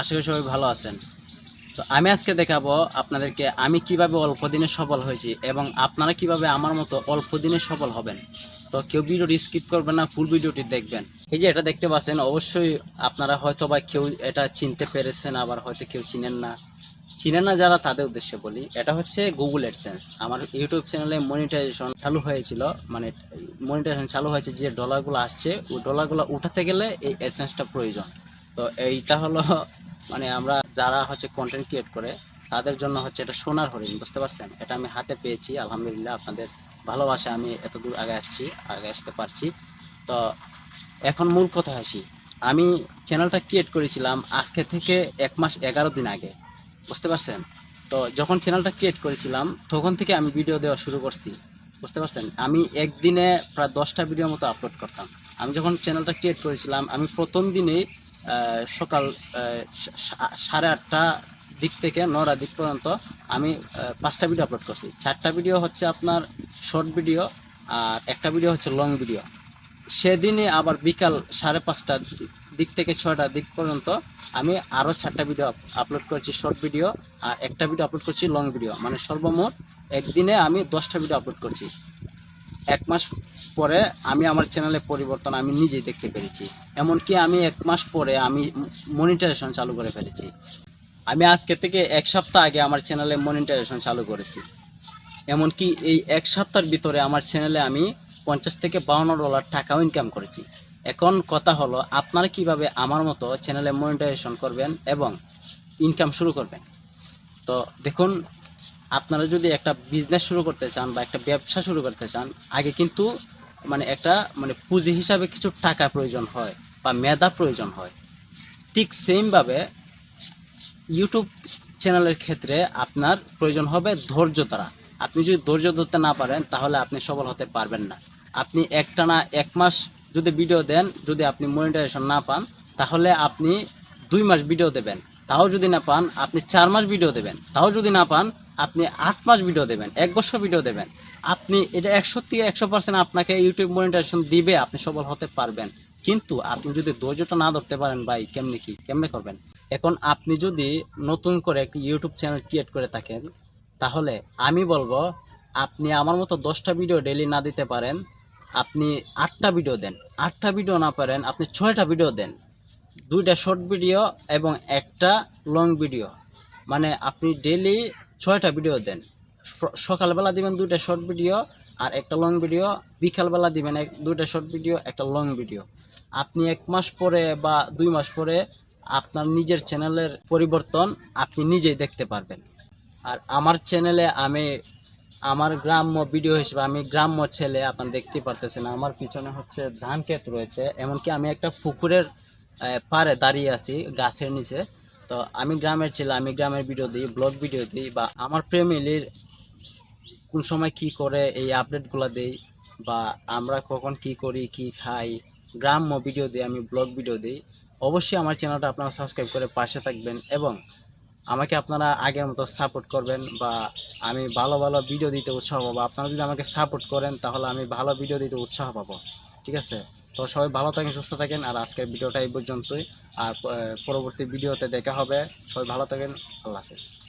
আশা করি সবাই ভালো আছেন। তো আমি আজকে দেখাবো আপনাদেরকে আমি কীভাবে অল্প দিনে সফল হয়েছি এবং আপনারা কীভাবে আমার মতো অল্প দিনে সফল হবেন। তো কেউ ভিডিওটি স্কিপ করবেন না, ফুল ভিডিওটি দেখবেন। এই যে এটা দেখতে পাচ্ছেন, অবশ্যই আপনারা হয়তো বা কেউ এটা চিনতে পেরেছেন, আবার হয়তো কেউ চিনেন না। চিনেন না যারা, তাদের উদ্দেশ্যে বলি, এটা হচ্ছে গুগল অ্যাডসেন্স আমার ইউটিউব চ্যানেলে মনিটাইজেশন চালু হয়েছিল মানে মনিটাইজেশন চালু হয়েছে যে ডলারগুলো আসছে, ওই ডলারগুলো উঠাতে গেলে এই অ্যাডসেন্সটা প্রয়োজন। তো এইটা হলো মানে আমরা যারা হচ্ছে কন্টেন্ট ক্রিয়েট করে, তাদের জন্য হচ্ছে এটা সোনার হরিণ, বুঝতে পারছেন? এটা আমি হাতে পেয়েছি, আলহামদুলিল্লাহ আপনাদের ভালোবাসা আমি এত দূর আগে আসছি আগে আসতে পারছি। তো এখন মূল কথা আসি আমি চ্যানেলটা ক্রিয়েট করেছিলাম আজকে থেকে এক মাস এগারো দিন আগে, বুঝতে পারছেন? তো যখন চ্যানেলটা ক্রিয়েট করেছিলাম, তখন থেকে আমি ভিডিও দেওয়া শুরু করছি, বুঝতে পারছেন? আমি একদিনে প্রায় দশটা ভিডিও মতো আপলোড করতাম। আমি যখন চ্যানেলটা ক্রিয়েট করেছিলাম, আমি প্রথম দিনেই সকাল সাড়ে আটটা দিক থেকে নটা দিক পর্যন্ত আমি পাঁচটা ভিডিও আপলোড করছি। চারটা ভিডিও হচ্ছে আপনার শর্ট ভিডিও আর একটা ভিডিও হচ্ছে লং ভিডিও সেদিনে আবার বিকাল সাড়ে পাঁচটা দিক থেকে ছয়টা দিক পর্যন্ত আমি আরও চারটা ভিডিও আপলোড করছি শর্ট ভিডিও আর একটা ভিডিও আপলোড করছি লং ভিডিও মানে সর্বমোট একদিনে আমি দশটা ভিডিও আপলোড করছি। এক মাস পরে আমি আমার চ্যানেলে পরিবর্তন আমি নিজেই দেখতে পেরেছি। এমনকি আমি এক মাস পরে আমি মনিটাইজেশন চালু করে ফেলেছি। আমি আজকে থেকে এক সপ্তাহ আগে আমার চ্যানেলে মনিটাইজেশন চালু করেছি। এমনকি এই এক সপ্তাহের ভিতরে আমার চ্যানেলে আমি পঞ্চাশ থেকে বাউন্ন ডলার টাকাও ইনকাম করেছি। এখন কথা হলো, আপনারা কীভাবে আমার মতো চ্যানেলে মনিটাইজেশন করবেন এবং ইনকাম শুরু করবেন? তো দেখুন আপনারা যদি একটা বিজনেস শুরু করতে চান বা একটা ব্যবসা শুরু করতে চান, আগে কিন্তু মানে একটা মানে পুঁজি হিসাবে কিছু টাকা প্রয়োজন হয় বা মেধা প্রয়োজন হয়। ঠিক সেমভাবে ইউটিউব চ্যানেলের ক্ষেত্রে আপনার প্রয়োজন হবে ধৈর্য দ্বারা আপনি যদি ধৈর্য ধরতে না পারেন, তাহলে আপনি সফল হতে পারবেন না। আপনি একটানা এক মাস যদি ভিডিও দেন, যদি আপনি মনিটাইজেশন না পান, তাহলে আপনি দুই মাস ভিডিও দেবেন। তাও যদি না পান, আপনি চার মাস ভিডিও দেবেন। তাও যদি না পান আপনি আট মাস ভিডিও দেবেন, এক বছর ভিডিও দেবেন। আপনি এটা একশো থেকে একশো পার্সেন্ট আপনাকে ইউটিউব মনিটাইজেশন দিবে, আপনি সফল হতে পারবেন। কিন্তু আপনি যদি ধৈর্যটা না ধরতে পারেন, ভাই, কেমনে কি, কেমনে করবেন? এখন আপনি যদি নতুন করে একটি ইউটিউব চ্যানেল ক্রিয়েট করে থাকেন, তাহলে আমি বলব, আপনি আমার মতো দশটা ভিডিও ডেলি না দিতে পারেন, আপনি আটটা ভিডিও দেন। আটটা ভিডিও না পারেন, আপনি ছয়টা ভিডিও দেন। দুইটা শর্ট ভিডিও এবং একটা লং ভিডিও মানে আপনি ডেলি ছয়টা ভিডিও দেন। সকালবেলা দিবেন দুইটা শর্ট ভিডিও আর একটা লং ভিডিও বিকালবেলা দিবেন এক দুইটা শর্ট ভিডিও একটা লং ভিডিও আপনি এক মাস পরে বা দুই মাস পরে আপনার নিজের চ্যানেলের পরিবর্তন আপনি নিজেই দেখতে পারবেন। আর আমার চ্যানেলে আমি, আমার গ্রাম্য ভিডিও হিসেবে আমি গ্রাম্য ছেলে আপনার দেখতে পারতেছেন। আমার পিছনে হচ্ছে ধান ক্ষেত রয়েছে। এমনকি আমি একটা পুকুরের পাড়ে দাঁড়িয়ে আছি, গাছের নিচে। তো আমি গ্রামের ছেলে, আমি গ্রামের ভিডিও দিই ব্লগ ভিডিও দিই বা আমার ফ্যামিলির কোন সময় কি করে এই আপডেটগুলো দেই বা আমরা কখন কি করি, কি খাই, গ্রাম্য ভিডিও দিই, আমি ব্লগ ভিডিও দিই। অবশ্যই আমার চ্যানেলটা আপনারা সাবস্ক্রাইব করে পাশে থাকবেন এবং আমাকে আপনারা আগের মতো সাপোর্ট করবেন বা আমি ভালো ভালো ভিডিও দিতে উৎসাহ পাবো। আপনারা যদি আমাকে সাপোর্ট করেন, তাহলে আমি ভালো ভিডিও দিতে উৎসাহ পাবো। ঠিক আছে? তো সবাই ভালো থাকেন, সুস্থ থাকেন, আর আজকের ভিডিওটা এই পর্যন্তই। আর পরবর্তী ভিডিওতে দেখা হবে। সবাই ভালো থাকেন, আল্লাহ হাফেজ।